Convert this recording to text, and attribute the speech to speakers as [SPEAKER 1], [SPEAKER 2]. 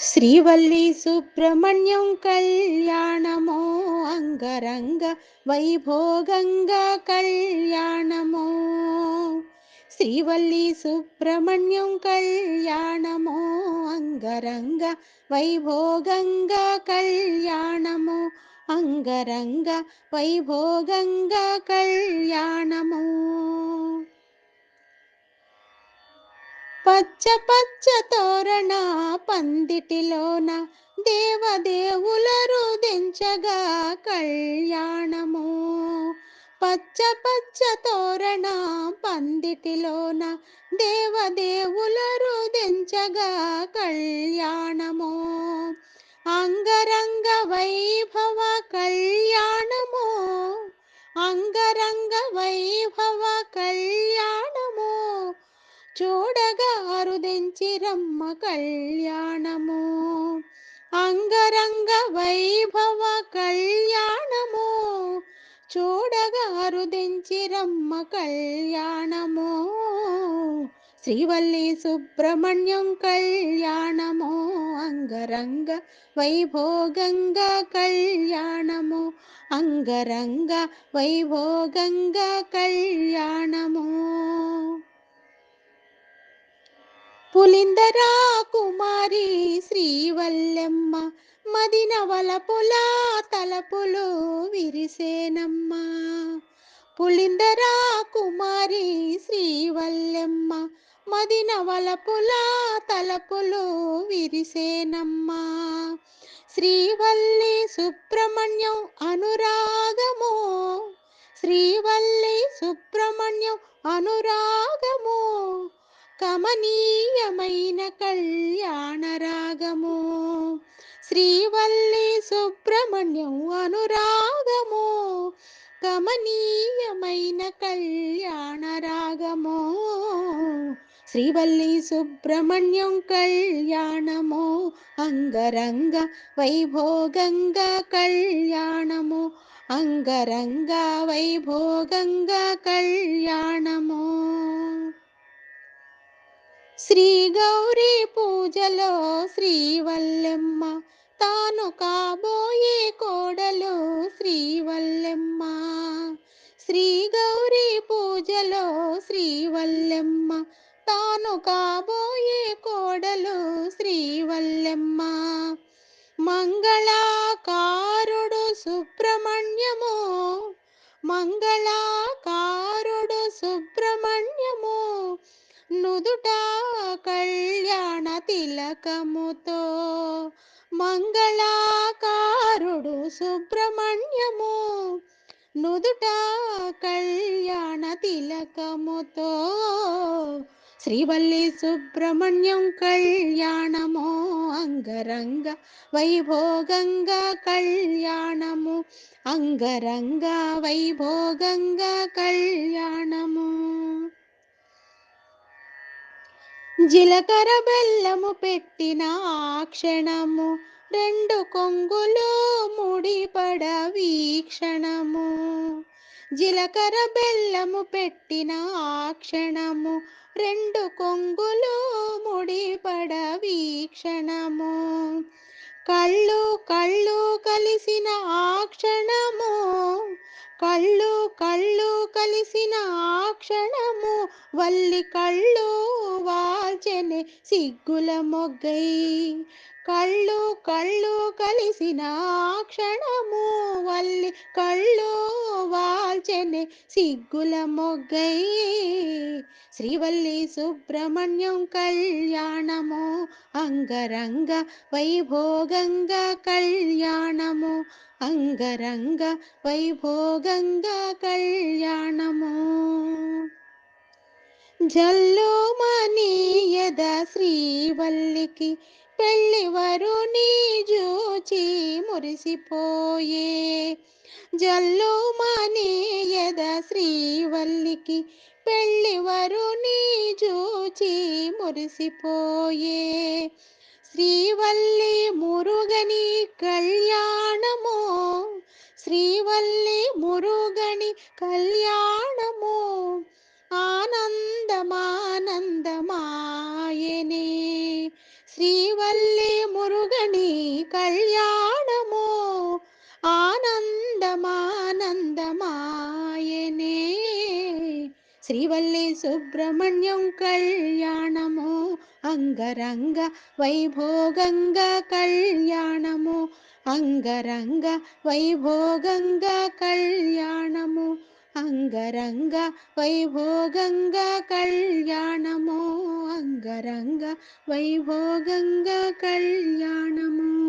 [SPEAKER 1] శ్రీవల్లి సుబ్రహ్మణ్యం కళ్యాణమో అంగరంగ వైభోగంగా కళ్యాణమో. శ్రీవల్లి సుబ్రహ్మణ్యం కళ్యాణమో అంగరంగ వైభోగంగా కళ్యాణము. అంగరంగ వైభోగంగా కళ్యాణము. పచ్చ పచ్చ తోరణ పందిటిలోన దేవదేవుల రుదించగా కళ్యాణము. పచ్చ పచ్చ తోరణ పందిటిలోన దేవదేవుల రుదించగా కళ్యాణము. అంగరంగ వైభవ కళ్యాణము. అరుదించి కళ్యాణము. అంగరంగ వైభవ కళ్యాణము. చూడగా అరుదించి కళ్యాణము. శ్రీవల్లి సుబ్రహ్మణ్యం కళ్యాణము. అంగరంగ వైభోగంగా కళ్యాణము. అంగరంగ వైభోగంగా కళ్యాణము. పులిందరా కుమారి శ్రీవల్లెమ్మ మదినవల పుల తలపులు విరిసేనమ్మ. పులిందరా కుమారి శ్రీవల్లెమ్మ మదినవల పుల తలపులు విరిసేనమ్మ. శ్రీవల్లి సుబ్రహ్మణ్యం అనురాగము శ్రీవల్లి సుబ్రహ్మణ్యం అనురాగము. కమనీయమైన కళ్యాణ రాగము. శ్రీవల్లి సుబ్రహ్మణ్యం అనురాగము. కమనీయమైన కళ్యాణ రాగము. శ్రీవల్లి సుబ్రహ్మణ్యం కళ్యాణము. అంగరంగ వైభోగంగా కళ్యాణము. అంగరంగ వైభోగంగా కళ్యాణము. శ్రీ గౌరీ పూజలో శ్రీవల్లెమ్మ తాను కాబోయే కోడలు శ్రీవల్లెమ్మ. శ్రీ గౌరీ పూజలో శ్రీవల్లెమ్మ తాను కాబోయే కోడలు శ్రీవల్లెమ్మ. మంగళాకారుడు సుబ్రహ్మణ్యము మంగళ తిలకముతో మంగళాకారుడు సుబ్రహ్మణ్యము నుదుట కళ్యాణ తిలకముతో శ్రీవల్లి సుబ్రహ్మణ్యం కళ్యాణము అంగరంగ వైభోగంగా కళ్యాణము అంగరంగ వైభోగంగా కళ్యాణము. జీలకర్ర బెల్లము పెట్టిన క్షణము రెండు కొంగులు ముడిపడ వీక్షణము జీలకర్ర బెల్లము పెట్టిన క్షణము రెండు కొంగులు ముడిపడ వీక్షణము కళ్ళు కళ్ళు కలిసిన ఆ క్షణము కళ్ళు కళ్ళు కలిసిన ఆ క్షణము వల్లి కళ్ళు వాల్చెనే సిగ్గుల మొగ్గై కళ్ళు కళ్ళు కలిసిన క్షణము వల్లి కళ్ళు వాల్చెనే సిగ్గుల మొగ్గై. శ్రీవల్లి సుబ్రహ్మణ్యం కళ్యాణము అంగరంగ వైభోగంగా కళ్యాణము అంగరంగ వైభోగంగా కళ్యాణము. జల్లోమనీయద శ్రీవల్లికి పెళ్ళి వరుని జూచి మురిసిపోయే. జల్లోమనీయద శ్రీవల్లికి పెళ్ళి వరుని జూచి మురిసిపోయే. శ్రీవల్లి మురుగని కళ్యాణము శ్రీవల్లి మురుగని కళ్యాణము. ఆనంద మురుగని కళ్యాణము ఆనందమానందమాయనే శ్రీవల్లి సుబ్రహ్మణ్యం కళ్యాణము అంగరంగ వైభోగంగా కళ్యాణము అంగరంగ వైభోగంగా కళ్యాణము అంగరంగ వైభోగంగా కళ్యాణము అంగరంగ వైభోగంగా కళ్యాణము